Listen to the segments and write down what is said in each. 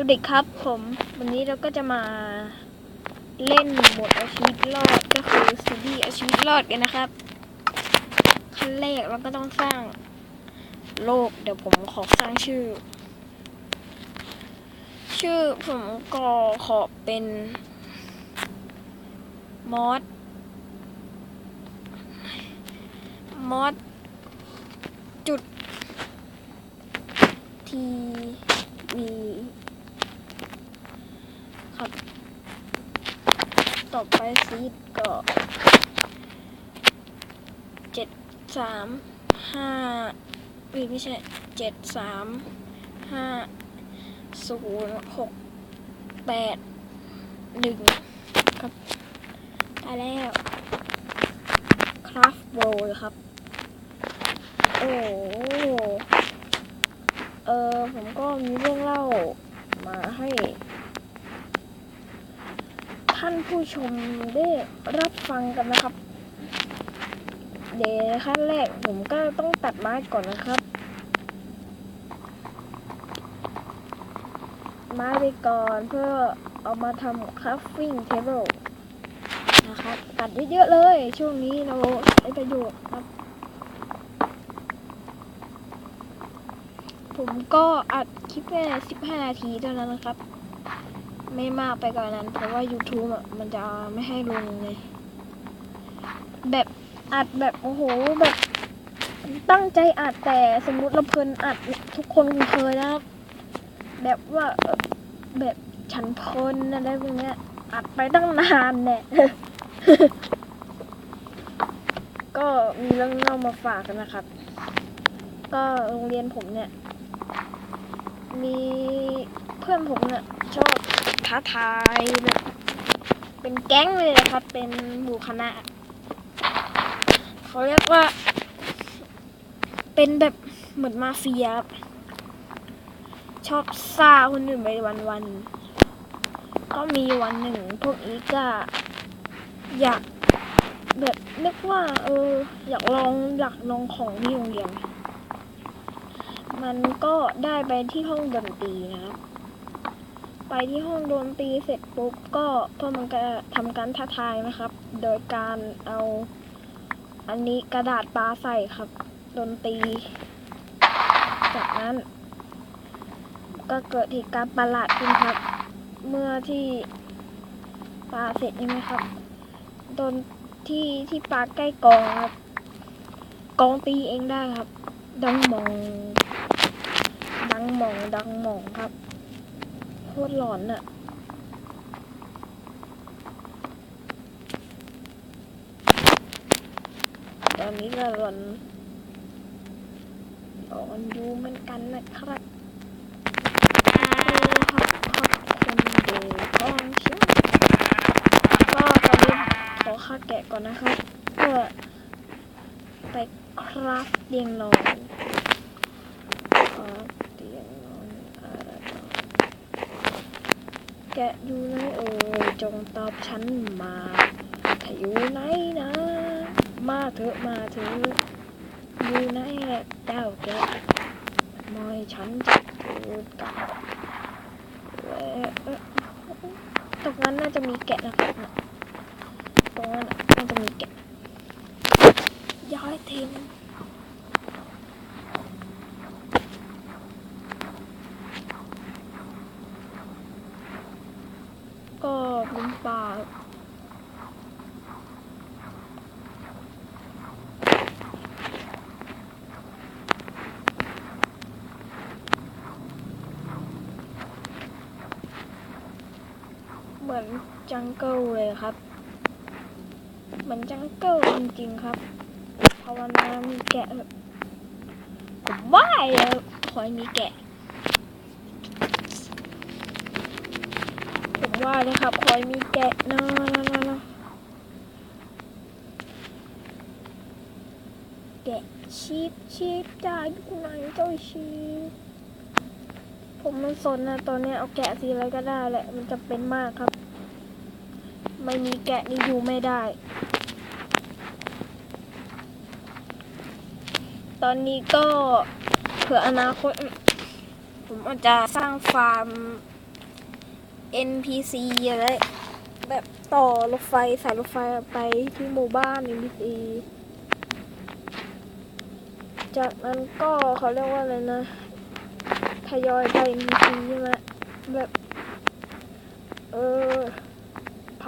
สวัสดีครับผมวันนี้เราก็จะมาเล่นบทเอาชีวิตรอดก็คือซีรีส์เอาชีวิตรอดกันนะครับขั้นแรกเราก็ต้องสร้างโลก เดี๋ยวผมขอสร้างชื่อ ชื่อผมก็ขอเป็นมอสมอสจุดทีวีครับ ต่อไปซีดก็เจ็ดสามห้าไม่ใช่เจ็ดสามห้าศูนย์หกแปดหนึ่งครับได้แล้วคราฟโบครับ โอ้เออผมก็มีเรื่องเล่ามาให้ ท่านผู้ชมได้รับฟังกันนะครับ เดี๋ยวขั้นแรกผมก็ต้องตัดไม้ก่อนนะครับ ไม้ไปก่อนเพื่อเอามาทำ crafting table นะครับตัดเยอะๆเลย ช่วงนี้เราใช้ประโยชน์ครับ ผมก็อัดคลิปแค่15 นาทีเท่านั้นนะครับ ไม่มากไปกว่านั้น เพราะว่า YouTube อะมันจะไม่ให้ลงเลย แบบอัดแบบโอ้โหแบบตั้งใจอัดแต่สมมุติเราเพลินอัดทุกคนคงเคยนะครับ แบบว่าแบบฉันเพลินอะไรพวกเนี้ยอัดไปตั้งนานเนี่ยก็มีเรื่องเล่ามาฝากกันนะครับ ก็โรงเรียนผมเนี่ย มีเพื่อนผมเนี่ยชอบ ท้าทายแบบเป็นแก๊งเลยนะครับ เป็นหมู่คณะเขาเรียกว่า เป็นแบบเหมือนมาเฟียชอบซ่าคนอื่นไปวันๆก็มีวันหนึ่ง พวกนี้ก็อยากแบบนึกว่า เออ อยากลองอยากลองของที่โรงเรียนมันก็ได้ไปที่ห้องดนตรีนะครับ ไปที่ห้องโดนตีเสร็จปุ๊บก็พวกมันก็ทำการท้าทายนะครับ โดยการเอาอันนี้กระดาษปลาใส่ครับโดนตี จากนั้น ก็เกิดเหตุการณ์ประหลาดขึ้นครับ เมื่อที่ปลาเสร็จใช่ไหมครับโดนที่ที่ปลาใกล้กองครับกองตีเองได้ครับ ดังมอง ดังมองดังมองครับ คตรหลอนอะตอนนี้ก็หลอนหลอนอยู่เหมือนกันนะครับขอบคุณดูกองเชียวก็ตอนนี้ขอค่าแกะก่อนนะครับ เพื่อไปคราฟเตียงนอน คราฟเตียงนอนอะไรต่อ แกะอยู่ไหนเอ่ยจงตอบฉันมาถ้าอยู่ไหนนะ มาเถอะมาเถอะอยู่ไหนแหละเจ้าแกะมอยฉันจะพูดกันเออเออตรงนั้นน่าจะมีแกะนะครับตรงนั้นน่ะน่าจะมีแกะย้ายทีม ก็เป็นป่าเหมือน จังเกิลเลยครับ เหมือนจังเกิลจริงๆครับภาวนามีแกะผมว่าเลยขอให้มีแกะผมว่านะครับคอยมีแกะนะนะนะนะแกะชีพชีพจ่ายอยู่ไหนเจ้าชีพผมไม่สนนะตอนนี้เอาแกะสีอะไรก็ได้แหละมันจะเป็นมากครับ ไม่มีแกะนี่อยู่ไม่ได้ ตอนนี้ก็เผื่ออนาคต ผมอาจจะสร้างฟาร์ม NPC อะไรแบบต่อรถไฟสายรถไฟไปที่หมู่บ้าน NPC จากนั้นก็เขาเรียกว่าอะไรนะทยอยไป NPC ใช่ไหมแบบ เออ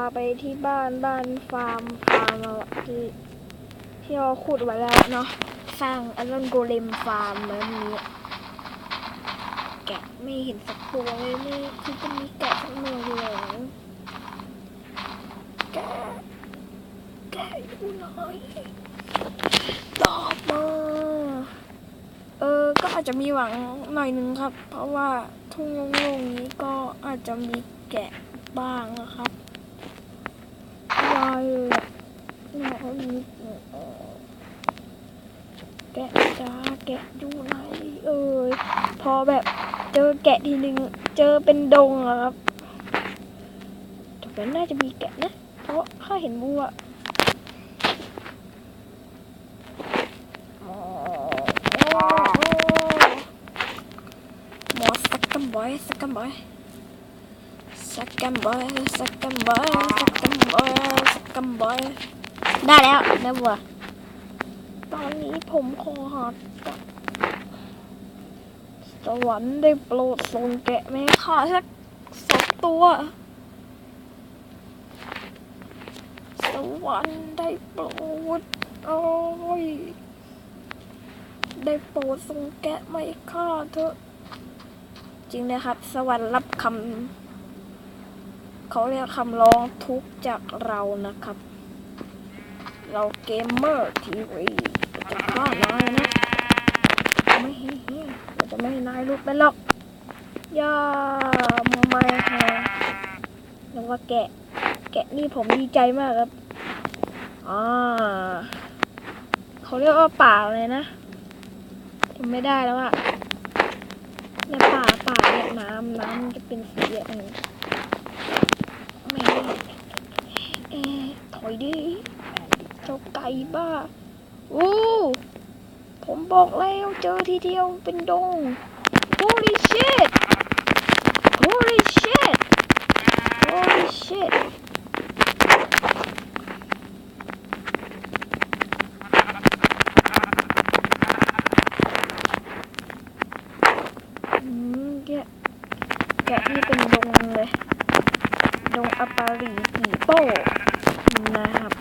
าไปที่บ้านบ้านฟาร์มฟาร์มเราที่ที่เราขุดไว้แล้วเนาะสร้างอารอนโกเลมฟาร์มแบบนี้แกะไม่เห็นสักตัวเลยไม่คือจะมีแกะสักหน่อยเลยแกะแกะอยู่ไหนตอบมาเออก็อาจจะมีหวังหน่อยนึงครับ เพราะว่าทุ่งโล่งๆนี้ก็อาจจะมีแกะบ้างนะครับวายเลยอะเนี่ยเขา มีแกะจ้าแกะอยู่ไหนเอ่ยพอแบบเจอแกะทีหนึ่งเจอเป็นดงอะครับแต่ก็น่าจะมีแกะนะ เพราะข้าเห็นวัวหมอสักกันบอยสักกันบอยสักกันบอยสักกันบอยสักกันบอยสักกันบอย ได้แล้วได้วัว ตอนนี้ผมคอหักกับสวรรค์ได้โปรดส่งแกะแม่ข้าสักสองตัว สวรรค์ได้โปรดโอ้ยได้โปรดทรงแกะไม่ฆ่าเถอะ จริงนะครับ สวรรค์รับคำเขาเรียกคำร้องทุกจากเรานะครับ เราเกมเมอร์ทีวีจะฆ่านายนะไม่ให้เฮียเราจะไม่ให้นายลุกไปหรอกย่าไม่แฮนึกว่าแกะ แกะนี่ผมดีใจมากครับอ่าเขาเรียกว่าป่าเลยนะจำไม่ได้แล้วอะเนี่ยป่าป่าเนี่ยน้ำน้ำจะเป็นสีอะไรไม่เอ๊ะถอยดิ เจ้าไก่บ้าอู้ผมบอกแล้วเจอทีเดียวเป็นดง holy shit holy shit holy shit อืมแกะแกะนี่เป็นดงเลย ดงอัปปารีปีโป้นะครับ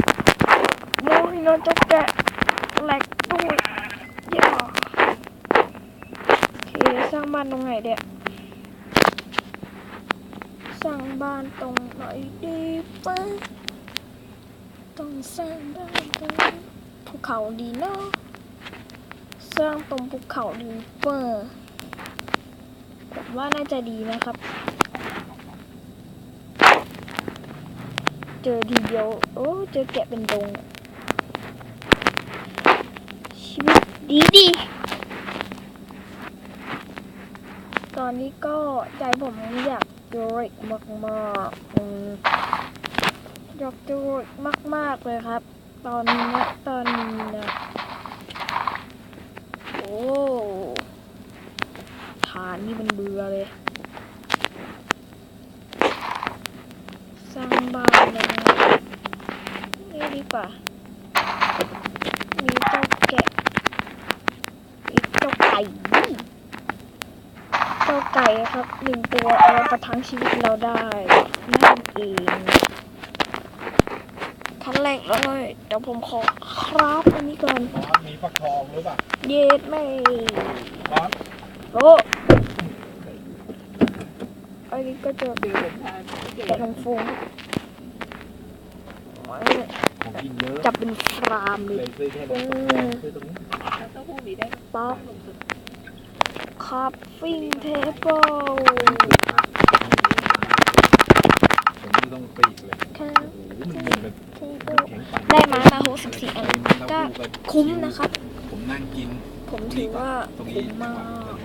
โมยนเจ้าแกะแหลกด้วยอย่าโอเคสร้านตรงไหนเดี๋ยสร้างบ้านตรงไหนดีปะต้องสร้างบ้านตรงภูเขาดีเนาะสร้างตรงภูเขาดีเปะผมว่าน่าจะดีนะครับ เจอทีเดียว โอ้เจอแกะเป็นดงชีวิตดีดีต อนนี้ก็ใจผมอยากโดยมากมากๆอืมอยากโดยมากมากเลยครับ ตอนนี้ตอนนี้นะโอ้ฐานนี่มันเบื่อเลยสร้างบ้านเลยนะนี่ดีกว่ามีเจ้าแกะมีเจ้าไก่ เจ้าไก่ครับหนึ่งตัวเอาประทังชีวิตเราได้นั่นเองขั้นแรกเลยเดี๋ยวผมขอครับอันนี้ก่อนบอสมีฟักทองหรือเปล่าเย็ดไม่บอสโอ้อันนี้ก็จะแต่ทางฟูงไว้ผมกินเยอะจับเป็นฟรามเลเลยยซื้อแค่นี้ซื้อตรงนี้เต้าหู้มีได้ป๊อก คาฟฟิ้งเทเบิลผมนี่ต้องปีกเลยคาโอ้โหมันเป็นเทเบิลแข็งปั่นได้ไม้มา64อันก็คุ้มนะครับ ผมนั่งกิน ผมถือว่าคุ้มมาก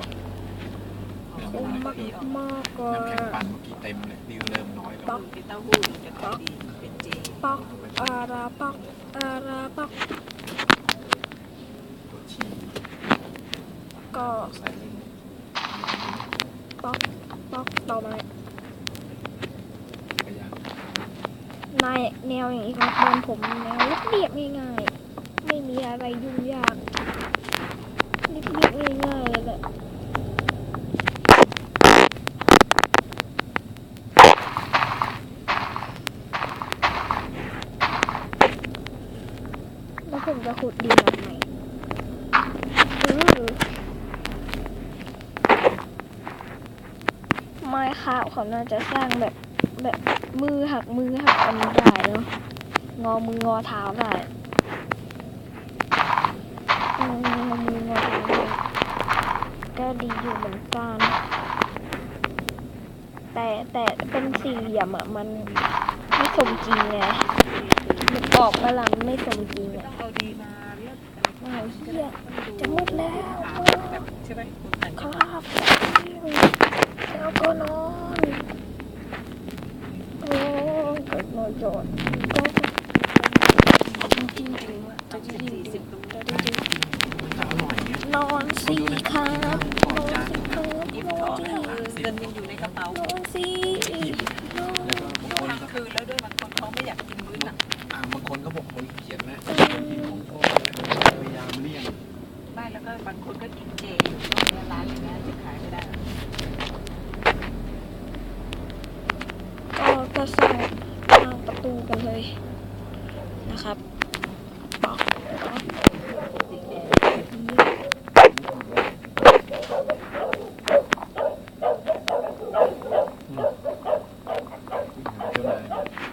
คุ้มมากมากเลยน้ำแข็งปั่นเมื่อกี้เต็มเลยดิวเริ่มน้อยแล้วป๊อกเต้าหู้จะขายดีเป็นเจป๊อกอาราป๊อกอาราป๊อกตัวชี ก๊อกก๊อกต่อมาขนายแนวอย่างนี้คนผมแนวเรียบง่ายๆไม่มีอะไรยุ่งยาก เขาน่าจะสร้างแบบแบบมือหักมือหักอันนี้ได้เนาะงอมืองอเท้าได้งอมืองอมืองอเท้าได้ก็ดีอยู่เหมือนกัน แต่แต่เป็นสี่เหลี่ยมอะมันไม่สมจริงไงมันออกมาหลังไม่สมจริงไม่อะต้องเอาดีมาเลือกโอ้ยเหี้ย จะมืดแล้วแบบใช่ไหมคนแต่งครับแล้วก็นอนโอ้เกิดนอนจอดก็ จริงจริงว่าจะยี่สี่สิบตรงนี้ มันจะอร่อยเงี้ย นอนสิครับนอนสิครับ ยิ้ม นอ ต่อน สิ เงินยังอยู่ในกระเป๋าน อนสินอน แล้วก็บางคน ทั้ง ก็ คืนแล้วด้วยบางคนเขาไม่อยากกินมื้อหนัก อ่าบางคนก็บอกคนเขียนนะกินของโทษพยายามเลี่ยง บ้านแล้วก็บางคนก็กินเจอยู่ก็เนื้อร้านอย่างเงี้ยจะขายไม่ได้ ก็ก็สร้างสร้างประตูกันเลย นะครับบอกบอกเจ้านาย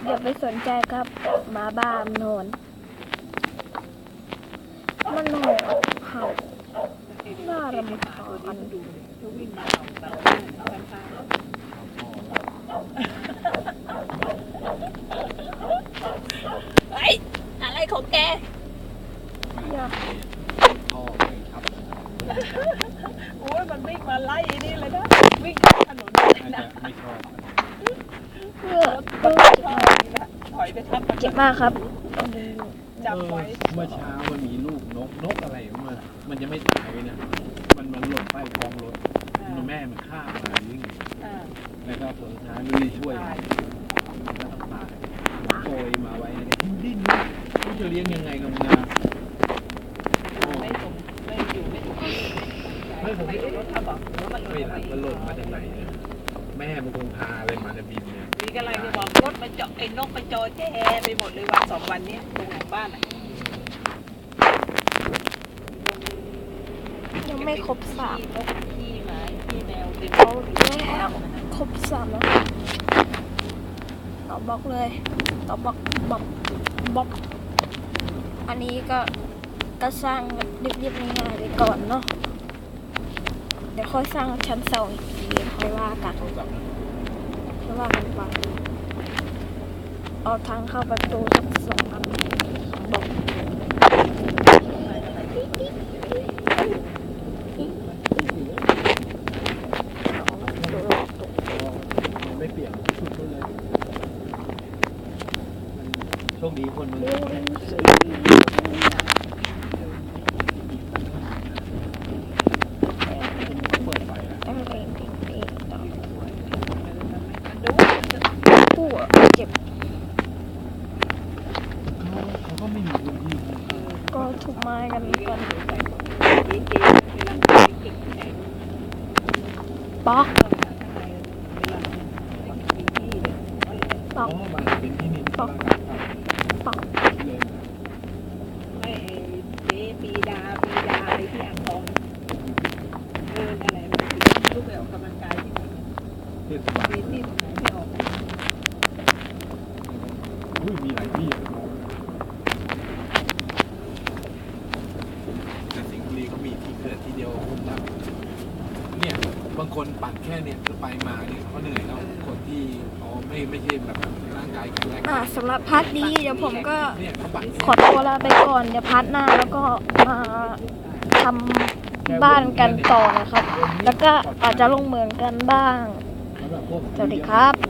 อย่าไปสนใจครับหมาบ้ามนนอนมันนอนเห่า น่ารำคาญ ดูเขาวิ่งมาเอาแบบเอากันฟ้า เฮ้ย อะไรของแก อย่า พ่อไปครับ โอ้ยมันวิ่งมาไล่นี่เลยนะ วิ่งข้ามถนนเลย น่า นะ จะไม่ชอบ เพื่อ รถ เพื่อ ชอบนี่นะถอยไปทับ มากครับเอาดูจำไว้เมื่อเช้ามันมีลูกนกนกอะไรมันมันจะไม่ตายนะ มันมันหล่นใต้ท้องรถมันแม่มันฆ่ามาหรือไงอ่าแล้วก็ผลท้ายไม่ได้ช่วยมันก็ต้องตายผมโกยมาไว้เนี่ยดิ้นนะไม่จะเลี้ยงยังไงกับมันนะไม่สมไม่อยู่ไม่ถูกไม่ผมไม่รถถ้าบอกว่ามันหล่ไม่นหลับมันหล่นมาจากไหนเนี่ยแม่มันคงพาอะไรมาในบินเนี่ยมีกำลังจะบอก รถมันเจาะไอ้นกมันจอแจไปหมดเลยวันสองวันเนี้ยตรงหลังบ้านอะยังไม่ครบสามขี้นกขี้หมาขี้แมวเต็มเอาแล้วครบสามแล้วต่อบล็อกเลยต่อบล็อกบล็อกบล็อกอันนี้ก็ก็สร้างแบบเรียบๆง่ายๆไปก่อนเนาะเดี๋ยวค่อยสร้างชั้นสองอีกทีค่อยว่ากันโทรศัพท์นะค่อยว่ากันไป เอาทางเข้าประตูทั้งสองอับอก มันไม่เปลี่ยนชุดมันเลยมันโชคดีคนมัน เร็วสิ เปิดไฟแล้ว เอ็งเอ็งเอ็งเอ็งต่อ ดู ผู้อะเจ็บ เขาเขาก็ไม่มีพื้นที่ ก็ทุบไม้กันก่อน เก๋ๆเวลาเก่งๆแข่ง ป๊อก เข้ามาข้างในเวลามีที่เนี่ย ป๊ อกไม้กันก่อนป๊อกป๊อกป๊อก เลย ไม่เจ๊ปีดาปีดาอะไรที่อ่างทองเดินอะไรแบบลูกไปออกกำลังกายที่ไหน เทศบาล มีที่ตรงไหนที่ออก อุ้ยมีหลายที่แต่สิงห์บุรีเขามีที่เกิดที่เดียวคุ้มแล้วเนี่ย บาง คนปั่นแค่เนี่ยไปมาเนี่ยเขาเหนื่อยแล้วคนที่เขาไม่ไม่ใช่แบบร่างกายแข็งแรงอ่าสำหรับพาร์ทนี้เดี๋ยวผมก็เนี่ยเขาปั่นขอตัวลาไปก่อนเดี๋ยวพาร์ทหน้าแล้วก็มาทำบ้านกันต่อนะครับ แล้วก็อาจจะลงเหมืองกันบ้างแล้วแบบพวกสวัสดีครับ